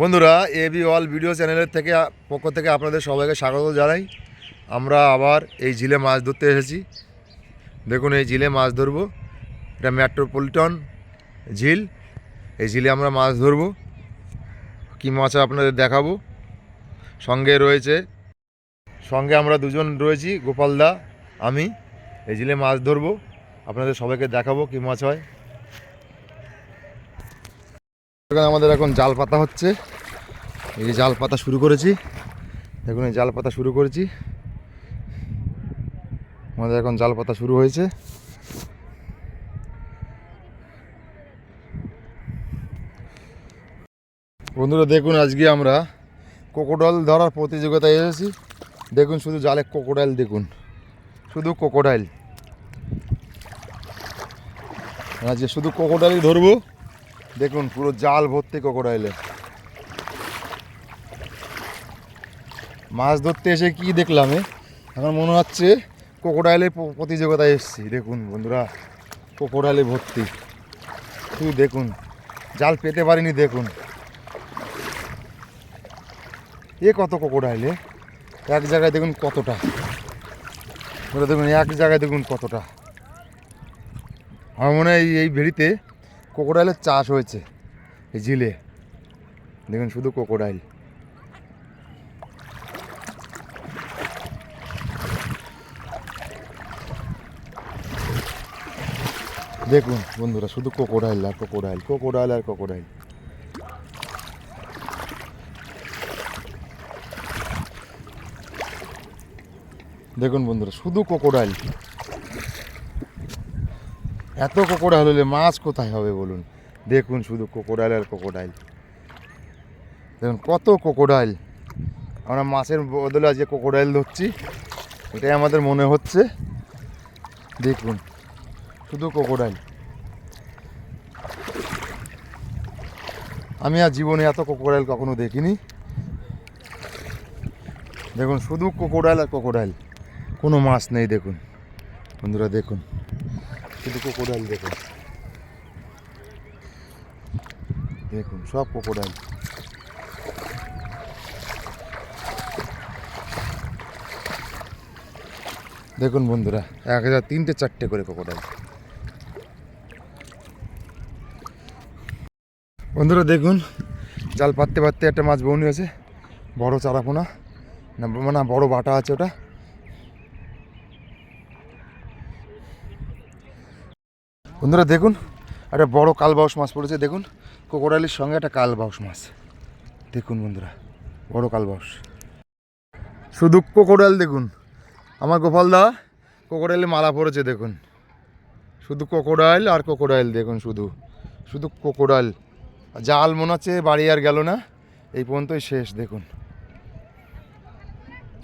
বন্ধুরা AB all video চ্যানেলের থেকে, পক্ষ থেকে আপনাদের সবাইকে স্বাগত জানাই। আমরা আবার এই ঝিলে মাছ ধরতে এসেছি। দেখুন, এই ঝিলে মাছ ধরবো। এটা মেট্রোপলিটন ঝিল। এই ঝিলে আমরা মাছ ধরবো। কী মাছ আপনাদের দেখাবো? সঙ্গে রয়েছে, সঙ্গে আমরা দুজন রয়েছি গোপালদা আমি। এই ঝিলে মাছ ধরবো। আপনাদের সবাইকে দেখাবো কী মাছ হয়। আমাদের এখন জাল পাতা হচ্ছে। এই জাল পাতা শুরু করেছি। দেখুন, এই জাল পাতা শুরু করেছি। আমাদের এখন জাল পাতা শুরু হয়েছে। বন্ধুরা, দেখুন, আজকে আমরা কোকোডাইল ধরার প্রতিযোগিতায় এসেছি। দেখুন, শুধু জালে কোকোডাইল, দেখুন। শুধু কোকোডাইল। আজকে শুধু কোকোডাইলই ধরবো। দেখুন, পুরো জাল ভর্তি কোকোডাইলে মাছ ধরতে এসে কি দেখলাম? এখন মনে হচ্ছে কোকোডাইলের প- প্রতিযোগিতায় এসেছি। দেখুন বন্ধুরা কোকোডাইলে ভর্তি। শুধু দেখুন, জাল পেতে পারিনি, দেখুন। এ কত কোকোডাইলে এক জায়গায় দেখুন কতটা। ওটা দেখুন, এক জায়গায় দেখুন কতটা। আমার মনে হয় এই ভেড়িতে কোকোডাইলের চাষ হয়েছে, এই ঝিলে। দেখুন শুধু কোকোডাইল। দেখুন বন্ধুরা, শুধু কোকোডাইল আর কোকোডাইল কোকোডাইল আর কোকোডাইল। দেখুন বন্ধুরা, শুধু কোকোডাইল। এত কোকোডাইল হলে মাছ কোথায় হবে বলুন? দেখুন শুধু কোকোডাইল আর কোকোডাইল দেখুন কত কোকোডাইল আমরা মাছের বদলে আজকে কোকোডাইল ধরছি। এটাই আমাদের মনে হচ্ছে। দেখুন, শুধু কোকোডাইল আমি আর জীবনে এত কোকোডাইল কখনো দেখিনি। দেখুন, শুধু কোকোডাইল আর কোকোডাইল কোনো মাছ নেই, দেখুন। বন্ধুরা, দেখুন। শুধু কোকোডাইল দেখুন। দেখুন, সব কোকোডাইল দেখুন বন্ধুরা, এক হাজার তিনটে চারটে করে কোকোডাইল বন্ধুরা, দেখুন, জাল পাততে পাততে একটা মাছ বউনি আছে বড় চারাপোনা। না মানে বড় বাটা আছে ওটা। বন্ধুরা দেখুন, একটা বড় কালবাউস মাছ পড়েছে, দেখুন কোকোডাইলের সঙ্গে একটা কালবাউস মাছ। দেখুন বন্ধুরা, বড় কালবাউস। শুধু কোকোডাইল দেখুন, আমার গোপাল দা কোকোডাইলে মালা পড়েছে দেখুন। শুধু কোকোডাইল আর কোকোডাইল দেখুন, শুধু শুধু কোকোডাইল জাল মনে হচ্ছে বাড়ি আর গেল না, এই পর্যন্তই শেষ, দেখুন।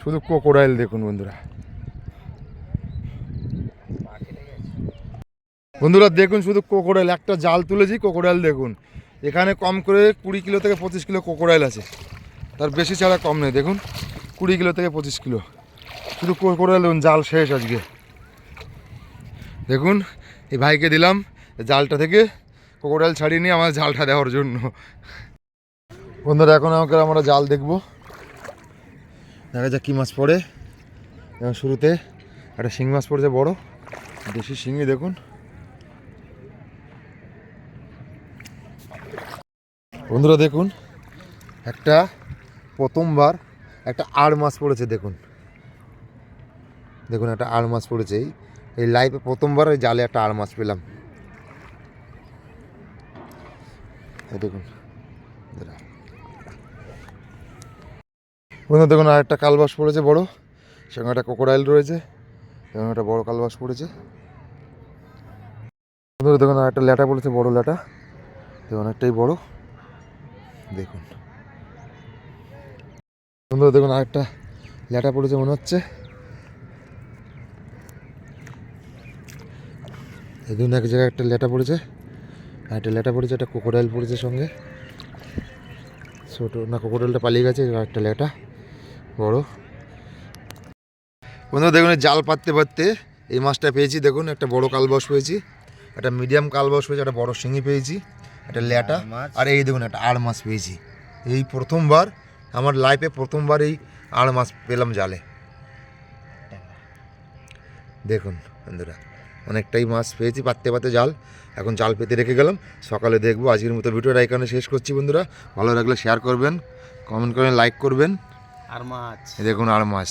শুধু কোকোডাইল দেখুন বন্ধুরা। বন্ধুরা দেখুন শুধু কোকোডাইল, একটা জাল তুলেছি, কোকোডাইল দেখুন। এখানে কম করে কুড়ি কিলো থেকে পঁচিশ কিলো কোকোডাইল আছে। তার বেশি ছাড়া কম নেই, দেখুন। কুড়ি কিলো থেকে পঁচিশ কিলো। শুধু কোকোডাইল দেখুন জাল শেষ আজকে। দেখুন, এই ভাইকে দিলাম, জালটা থেকে কোকোডাইল ছাড়িয়ে নিয়ে আমার জালটা দেওয়ার জন্য। বন্ধুরা, এখন আমাকে আমরা জাল দেখব। দেখা যাক কী মাছ পড়ে। শুরুতে একটা শিং মাছ পড়েছে, বড়। দেশি শিঙি, দেখুন। বন্ধুরা দেখুন, একটা প্রথমবার একটা আড় মাছ পড়েছে, দেখুন। দেখুন, একটা আড় মাছ পড়েছে। এই লাইফে প্রথমবার ওই জালে একটা আড় মাছ পেলাম। দেখুন দাঁড়া। বন্ধুরা দেখুন, আর একটা কালবাস পড়েছে বড় সঙ্গে একটা কোকোডাইল রয়েছে এবং একটা বড় কালবাস পড়েছে। বন্ধুরা দেখুন, আর একটা ল্যাটা পড়েছে, বড় ল্যাটা। দেখুন, অনেকটাই বড়। দেখুন। বন্ধুরা, দেখুন আরেকটা ল্যাটা পড়েছে মনে হচ্ছে। দেখুন, এক জায়গায় একটা ল্যাটা পড়েছে। আর একটা ল্যাটা পড়েছে, একটা কোকোডাইল পড়েছে সঙ্গে। ছোটো না কোকোডাইলটা পালিয়ে গেছে আর একটা ল্যাটা বড়। বন্ধুরা, দেখুন জাল পাততে পাততে এই মাছটা পেয়েছি। দেখুন, একটা বড় কালবাস পেয়েছি, একটা মিডিয়াম কালবাস পেয়েছি, একটা বড় শিঙি পেয়েছি। একটা ল্যাটা। আর এই দেখুন একটা আড় মাছ পেয়েছি। এই প্রথমবার আমার লাইফে প্রথমবার এই আড় মাছ পেলাম জালে। দেখুন বন্ধুরা অনেকটাই মাছ পেয়েছি পাততে পাতে জাল। এখন জাল পেতে রেখে গেলাম। সকালে দেখব আজকের মতো ভিডিওটা এখানে শেষ করছি বন্ধুরা। ভালো লাগলে শেয়ার করবেন কমেন্ট করবেন লাইক করবেন। আর মাছ দেখুন আর মাছ